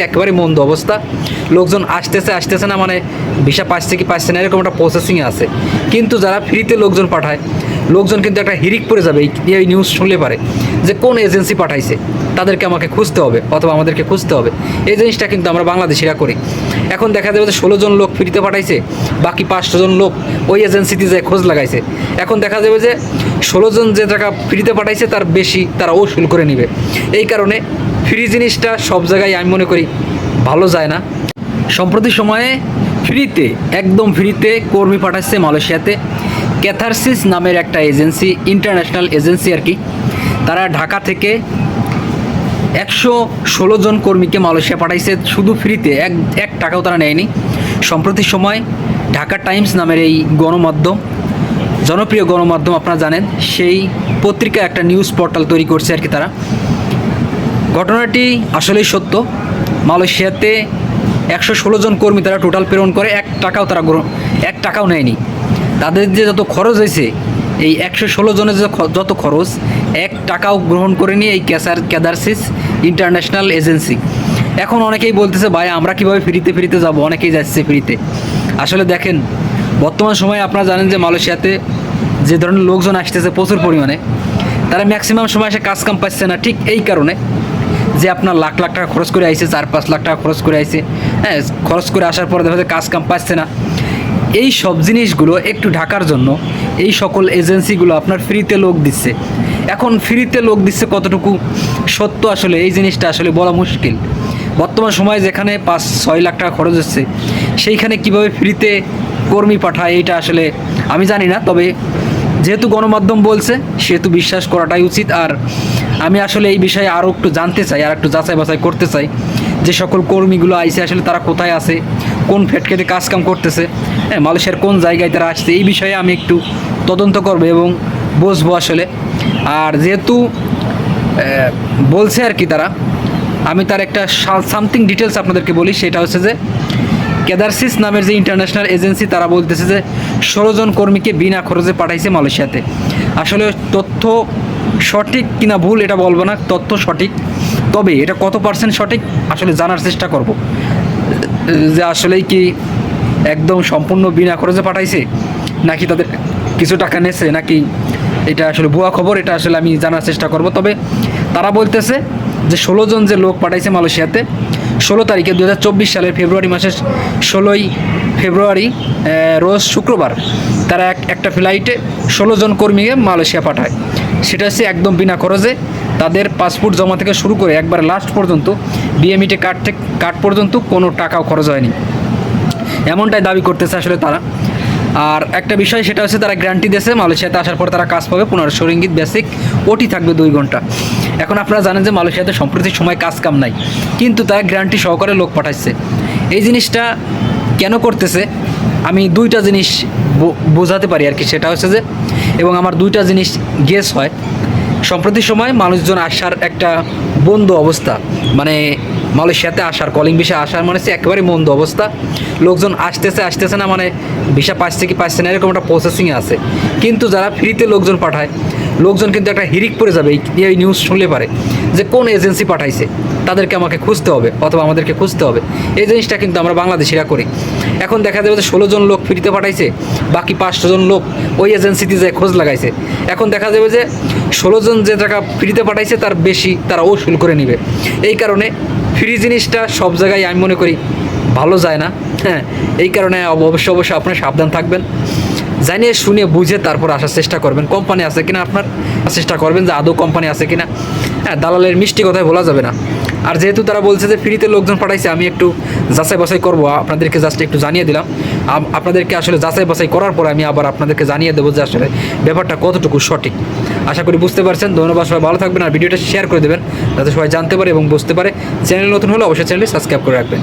একেবারে মন্দ অবস্থা। লোকজন আসতেছে আসতেছে না মানে ভিসা পাচ্ছে কি পাচ্ছে না, এরকম একটা প্রসেসিংয়ে আছে। কিন্তু যারা ফ্রিতে লোকজন পাঠায়, লোকজন কিন্তু একটা হিরিক পড়ে যাবে, এই- নিউজ শুনলে পারে যে কোন এজেন্সি পাঠাইছে, তাদেরকে আমাকে খুঁজতে হবে অথবা আমাদেরকে খুঁজতে হবে। এই জিনিসটা কিন্তু আমরা বাংলাদেশিরা করি। এখন দেখা যাবে যে ষোলো জন লোক ফ্রিতে পাঠাইছে, বাকি পাঁচশো জন লোক ওই এজেন্সিতে যায় খোঁজ লাগাইছে। এখন দেখা যাবে যে ষোলো জন যে টাকা ফ্রিতে পাঠাইছে, তার বেশি তারা ওসুল করে নিবে। এই কারণে ফ্রি জিনিসটা সব জায়গায় আমি মনে করি ভালো যায় না। সম্প্রতি সময়ে ফ্রিতে, একদম ফ্রিতে কর্মী পাঠাচ্ছে মালয়েশিয়াতে ক্যাথারসিস নামের একটা এজেন্সি ইন্টারন্যাশনাল এজেন্সি আর কি। তারা ঢাকা থেকে একশো ষোলো জন কর্মীকে মালয়েশিয়া পাঠাইছে শুধু ফ্রিতে, এক এক টাকাও তারা নেয়নি। সম্প্রতি সময় ঢাকা টাইমস নামের এই গণমাধ্যম, জনপ্রিয় গণমাধ্যম আপনারা জানেন, সেই পত্রিকা একটা নিউজ পোর্টাল তৈরি করছে আর কি তারা। ঘটনাটি আসলেই সত্য। মালয়েশিয়াতে একশো ষোলো জন কর্মী তারা টোটাল প্রেরণ করে, এক টাকাও তারা এক টাকাও নেয়নি। তাদের যে যত খরচ হয়েছে, এই একশো ষোলো জনের যত খরচ, এক টাকাও গ্রহণ করেনি এই ক্যাসার, ক্যাদারসিস ইন্টারন্যাশনাল এজেন্সি। এখন অনেকেই বলতেছে, ভাই, আমরা কীভাবে ফ্রিতে ফ্রিতে যাব? অনেকেই যাচ্ছে ফ্রিতে। আসলে দেখেন, বর্তমান সময়ে আপনারা জানেন যে মালয়েশিয়াতে যে ধরনের লোকজন আসতেছে প্রচুর পরিমাণে, তারা ম্যাক্সিমাম সময় এসে কাজ কাম পাচ্ছে না, ঠিক এই কারণে। যে আপনার লাখ লাখ টাকা খরচ করে আইছে, চার, পাঁচ লাখ টাকা খরচ করে আইছে হ্যাঁ খরচ করে আসার পরে দেখা যায় কাজ কাম পাচ্ছে না। এই সব জিনিসগুলো একটু ঢাকার জন্য এই সকল এজেন্সিগুলো আপনার ফ্রিতে লোক দিচ্ছে। এখন ফ্রিতে লোক দিচ্ছে কতটুকু? সত্য আসলে এই জিনিসটা আসলে বলা মুশকিল। বর্তমান সময়ে যেখানে পাঁচ, ছয় লাখ টাকা খরচ হচ্ছে, সেইখানে কীভাবে ফ্রিতে কর্মী পাঠায় এইটা আসলে আমি জানি না, তবে যেহেতু গণমাধ্যম বলছে, সেহেতু বিশ্বাস করাটাই উচিত। আর আমি আসলে এই বিষয়ে আরও একটু জানতে চাই আর একটু যাচাই বাছাই করতে চাই যে সকল কর্মীগুলো আইসে আসলে তারা কোথায় আছে, কোন ফ্যাটকেতে কাজ কাম করতেছে হ্যাঁ মালয়েশিয়ার কোন জায়গায় তারা আসছে, এই বিষয়ে আমি একটু তদন্ত করব এবং বসবো আসলে। আর যেহেতু বলছে আর কি তারা, আমি তার একটা সামথিং ডিটেলস আপনাদেরকে বলি, সেটা হচ্ছে যে কেদারসিস নামের যে ইন্টারন্যাশনাল এজেন্সি তারা বলতেছে যে ষোলো জন কর্মীকে বিনা খরচে পাঠাইছে মালয়েশিয়াতে। আসলে তথ্য সঠিক কিনা ভুল এটা বলব না, তথ্য সঠিক। তবে এটা কত পার্সেন্ট সঠিক আসলে জানার চেষ্টা করব। যে আসলেই কি একদম সম্পূর্ণ বিনা খরচে পাঠাইছে, নাকি তাদের কিছু টাকা নেছে, নাকি এটা আসলে ভুয়া খবর, এটা আসলে আমি জানার চেষ্টা করব। তবে তারা বলতেছে যে ষোলো জন যে লোক পাঠাইছে মালয়েশিয়াতে, ষোলো তারিখে দু সালের ফেব্রুয়ারি মাসের ষোলোই ফেব্রুয়ারি রোজ শুক্রবার তারা এক, একটা ফ্লাইটে ষোলো জন কর্মীকে মালয়েশিয়া পাঠায়। সেটা হচ্ছে একদম বিনা খরচে তাদের পাসপোর্ট জমা থেকে শুরু করে একবার লাস্ট পর্যন্ত বিএমইটে কার্ড থেকে কার্ড পর্যন্ত কোনো টাকাও খরচ হয়নি। এমনটাই দাবি করতেছে আসলে তারা। আর একটা বিষয় সেটা হচ্ছে তারা গ্যারান্টি দিয়েছে, মালয়েশিয়াতে আসার পর তারা কাজ পাবে, পনেরোশো রিঙ্গিত বেসিক ওটি থাকবে দুই ঘণ্টা। এখন আপনারা জানেন যে মালয়েশিয়াতে সম্প্রতি সময় কাজ কাম নাই, কিন্তু তারা গ্যারান্টি সহকারে লোক পাঠাচ্ছে এই জিনিসটা কেন করতেছে? আমি দুইটা জিনিস বোঝাতে পারি আর কি। সেটা হচ্ছে যে এবং আমার দুইটা জিনিস গেস হয়। সম্প্রতি সময় মানুষজন আসার একটা বন্ধ অবস্থা মানে মালয়েশিয়াতে আসার কলিং ভিসা আসার মানে হচ্ছে একেবারে মন্দ অবস্থা। লোকজন আসতেছে আসতেছে না মানে ভিসা পাচ্ছে কি পাচ্ছে না এরকম একটা প্রসেসিং আছে। কিন্তু যারা ফ্রিতে লোকজন পাঠায়, লোকজন কিন্তু একটা হিরিক পড়ে যাবে, এই নিউজ শুনলে পারে যে কোন এজেন্সি পাঠাইছে, তাদেরকে আমাকে খুঁজতে হবে অথবা আমাদেরকে খুঁজতে হবে। এই জিনিসটা কিন্তু আমরা বাংলাদেশিরা করি। এখন দেখা যাবে যে ষোলো জন লোক ফ্রিতে পাঠাইছে, বাকি পাঁচশো জন লোক ওই এজেন্সিতে যায় খোঁজ লাগাইছে। এখন দেখা যাবে যে ষোলো জন যে টাকা ফ্রিতে পাঠাইছে, তার বেশি তারা ওসুল করে নিবে। এই কারণে ফ্রি জিনিসটা সব জায়গায় আমি মনে করি ভালো যায় না। হ্যাঁ এই কারণে অব- অবশ্যই অবশ্যই আপনার সাবধান থাকবেন। জানিয়ে শুনে বুঝে তারপর আসার চেষ্টা করবেন। কোম্পানি আছে কিনা আপনার? চেষ্টা করবেন যে আদৌ কোম্পানি আছে কিনা। হ্যাঁ দালালের মিষ্টি কথায় বলা যাবে না। আর যেহেতু তারা বলছে যে ফ্রিতে লোকজন পাঠাইছে, আমি একটু যাচাই বাছাই করব। আপনাদেরকে জাস্ট একটু জানিয়ে দিলাম। আপনাদেরকে আসলে যাচাই বাছাই করার পরে আমি আবার আপনাদেরকে জানিয়ে দেবো যে আসলে ব্যাপারটা কতটুকু সঠিক। আশা করি বুঝতে পারছেন। ধন্যবাদ সবাই, ভালো থাকবেন আর ভিডিওটা শেয়ার করে দেবেন, যাতে সবাই জানতে পারে এবং বুঝতে পারে। চ্যানেল নতুন হলে অবশ্যই চ্যানেলটি সাবস্ক্রাইব করে রাখবেন।